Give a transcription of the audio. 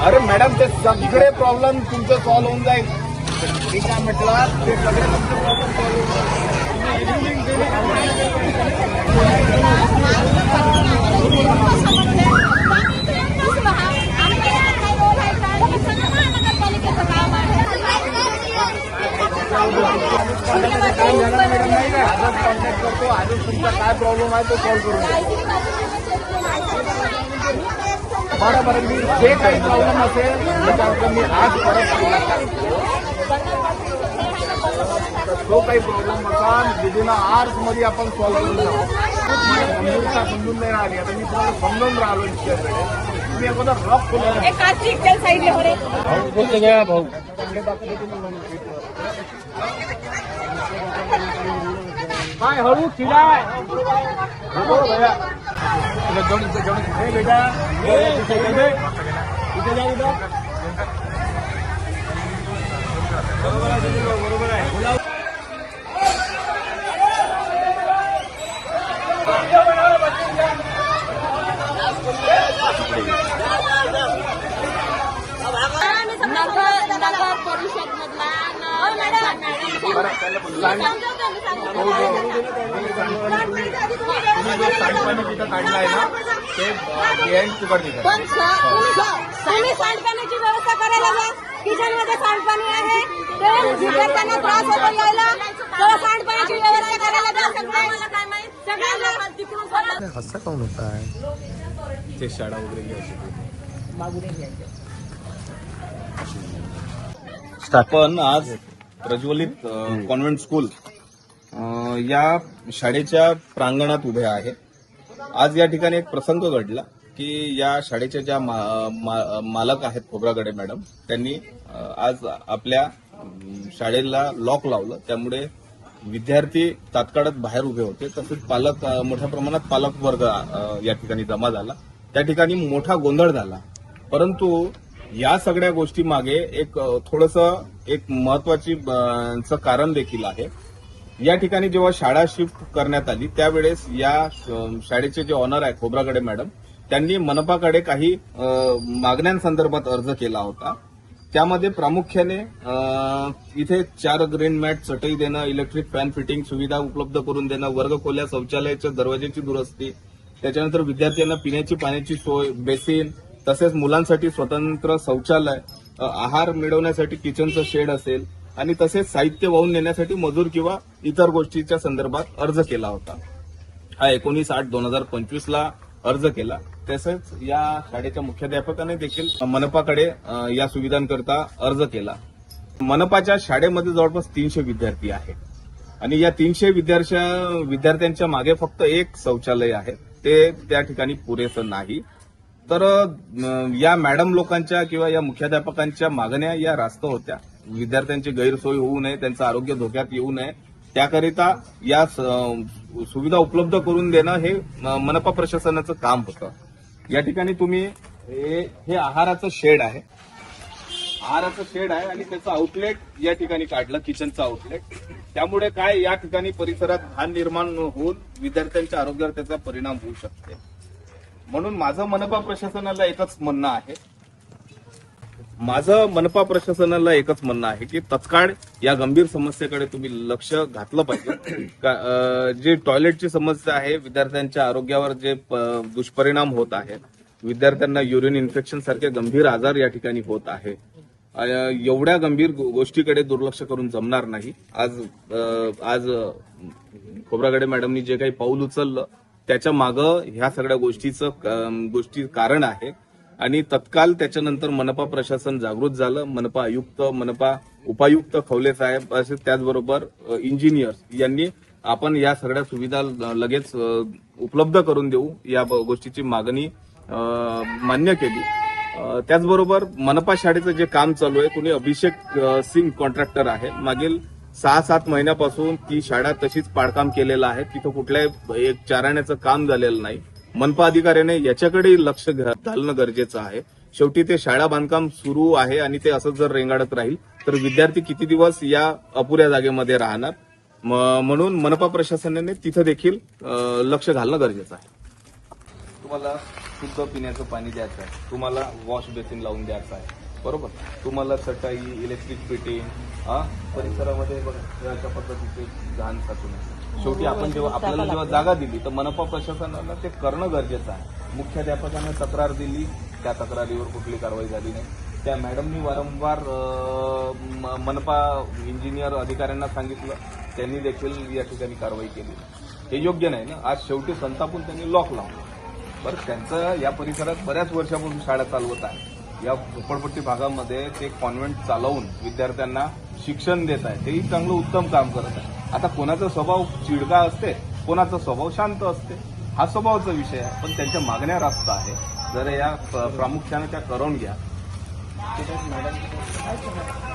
अरे मॅडम ते सगळे प्रॉब्लेम तुमचं सॉल्व्ह होऊन जाईल. मी काय म्हटलं ते सगळे तुमचे प्रॉब्लेम सॉल्व्ह नाही का आजच कॉन्टॅक्ट करतो आजच तुमचा काय प्रॉब्लेम आहे तो सॉल्व्ह करून बरं मी जे काही प्रॉब्लेम असेल त्याच्यावर मी आज परत जो काही प्रॉब्लेम असाल विदिन आर्समध्ये आपण सॉल्व्ह करू शकतो मला समजून नाही राहिली. आता मी तुम्हाला समजून राहिलो इतक्याकडे तुम्ही अगोदर रॉक खोला एक आज चिकन साईड हो रे. भाऊ काय हळू खिलाय? हो भैया तुला जेवण जेवण हे बेटा ये, तिथे ये, ये. तिथे जा इथं. बरोबर आहे तुझं, बरोबर आहे बोला. नगर नगर परिषद मधला काढलाय ना? ते बिहाइंड फुकट तिथं पण तुम्ही सांडपाण्याची व्यवस्था करायला जा. किचनमध्ये सांडपाणी आहे. विद्यार्थ्यांना त्रास होतो यायला. सांडपाण्याची व्यवस्था करायला जा सगळ्यांना तिकडून काऊन होता? है ते शाळा वगैरे घ्यायची. आज प्रज्वलित कॉन्व्हेंट स्कूल या शाळेच्या प्रांगणात उभे आहे आज या ठिकाणी एक प्रसंग घडला की या शाळेच्या ज्या मा- मा- मालक आहेत खोब्रागडे मॅडम त्यांनी आज आपल्या शाळेला लॉक लावलं. त्यामुळे विद्यार्थी तात्काळात बाहेर उभे होते. तसेच पालक मोठ्या प्रमाणात पालक वर्ग या ठिकाणी जमा झाला. त्या ठिकाणी मोठा गोंधळ झाला. परंतु या सगळ्या गोष्टी मागे एक थोडस एक महत्वाची कारण देखील आहे. या ठिकाणी जेव्हा शाळा शिफ्ट करण्यात आली त्यावेळेस या शाळेचे जे ऑनर आहे खोब्रागडे मॅडम त्यांनी मनपाकडे काही मागण्यांसंदर्भात अर्ज केला होता. त्यामध्ये प्रामुख्याने इथे चार ग्रीन मॅट चटई देणं इलेक्ट्रिक फॅन फिटिंग सुविधा उपलब्ध करून देणं वर्गखोल्या शौचालयाच्या दरवाजेची दुरुस्ती त्याच्यानंतर विद्यार्थ्यांना पिण्याची पाण्याची सोय बेसिन तसेच मुलांसाठी स्वतंत्र शौचालय आहार मिळवण्यासाठी किचनचं शेड असेल आणि तसेच साहित्य वाहून नेण्यासाठी मजूर किंवा इतर गोष्टीच्या संदर्भात अर्ज केला होता. हा एकोणीस आठ दोन हजार पंचवीस ला अर्ज केला. तसेच या शाळेच्या मुख्याध्यापकाने देखील मनपाकडे या सुविधांकरता अर्ज केला. मनपाच्या शाळेमध्ये जवळपास तीनशे विद्यार्थी आहेत. आणि या तीनशे विद्यार्थ्या विद्यार्थ्यांच्या मागे फक्त एक शौचालय आहे. ते त्या ठिकाणी पुरेसं नाही. तर या मॅडम लोकांच्या किंवा या मुख्याध्यापकांच्या मागण्या या रास्त होत्या. विद्यार्थ्यांची गैरसोय होऊ नये त्यांचं आरोग्य धोक्यात येऊ नये त्याकरिता या सुविधा उपलब्ध करून देणं हे मनपा प्रशासनाचं काम होतं. या ठिकाणी तुम्ही हे हे आहाराचं शेड आहे. आहाराचं शेड आहे आणि त्याचं आउटलेट या ठिकाणी काढलं किचनचं आउटलेट त्यामुळे काय या ठिकाणी परिसरात घाण निर्माण होऊन विद्यार्थ्यांच्या आरोग्यावर त्याचा परिणाम होऊ शकते. म्हणून माझं मनपा प्रशासनाला एकच म्हणणं आहे माझं मनपा प्रशासनाला एकच म्हणणं आहे की तत्काळ या गंभीर समस्येकडे तुम्ही लक्ष घातलं पाहिजे. जी टॉयलेटची समस्या आहे विद्यार्थ्यांच्या आरोग्यावर जे दुष्परिणाम होत आहेत विद्यार्थ्यांना युरिन इन्फेक्शन सारखे गंभीर आजार या ठिकाणी होत आहे. एवढ्या गंभीर गोष्टीकडे दुर्लक्ष करून जमणार नाही. आज आज खोब्रागडे मॅडमनी जे काही पाऊल उचललं त्याच्या मागं ह्या सगळ्या गोष्टीचं गोष्टी कारण आहे. आणि तत्काल त्याच्यानंतर मनपा प्रशासन जागृत झालं. मनपा आयुक्त मनपा उपायुक्त खवले साहेब असे त्याचबरोबर इंजिनियर्स यांनी आपण या सगळ्या सुविधा लगेच उपलब्ध करून देऊ या गोष्टीची मागणी मान्य केली. त्याचबरोबर मनपा शाळेचं जे काम चालू आहे कुणी अभिषेक सिंग कॉन्ट्रॅक्टर आहे. मागील सहा सात महिन्यापासून ती शाळा तशीच पाडकाम केलेलं आहे. तिथं कुठल्याही एक चाराण्याचं काम झालेलं नाही. मनपा अधिकाऱ्याने याच्याकडे लक्ष घालणं गरजेचं आहे. शेवटी ते शाळा बांधकाम सुरू आहे आणि ते असंच जर रेंगाळत राहील तर विद्यार्थी किती दिवस या अपुऱ्या जागेमध्ये राहणार? म- म्हणून मनपा प्रशासनाने तिथं देखील लक्ष घालणं गरजेचं आहे. तुम्हाला शुद्ध पिण्याचं पाणी द्यायचं आहे. तुम्हाला वॉश बेसिन लावून द्यायचं आहे. बरोबर. तुम्हाला चटाई इलेक्ट्रिक फिटिंग हा परिसरामध्ये बघा अशा पद्धतीचे घाण साचू नये शेवटी आपण जेव्हा आपल्याला जेव्हा जागा दिली तर मनपा प्रशासनानं ते करणं गरजेचं आहे. मुख्याध्यापकानं तक्रार दिली त्या तक्रारीवर कुठली कारवाई झाली नाही. त्या मॅडमनी वारंवार मनपा इंजिनियर अधिकाऱ्यांना सांगितलं त्यांनी देखील या ठिकाणी कारवाई केली. हे योग्य नाही ना? आज शेवटी संतापून त्यांनी लॉक लावलं. बरं त्यांचं या परिसरात बऱ्याच वर्षापासून शाळा चालवत आहे. या झोपडपट्टी भागामध्ये ते कॉन्व्हेंट चालवून विद्यार्थ्यांना शिक्षण देत आहे. तेही चांगलं उत्तम काम करत आहे. आता कोणाचा स्वभाव चिडका असते कोणाचा स्वभाव शांत असते हा स्वभावाचा विषय आहे. पण त्यांच्या मागण्या रास्त आहे. जर या प- प्रामुख्याने त्या करून घ्या. मॅडम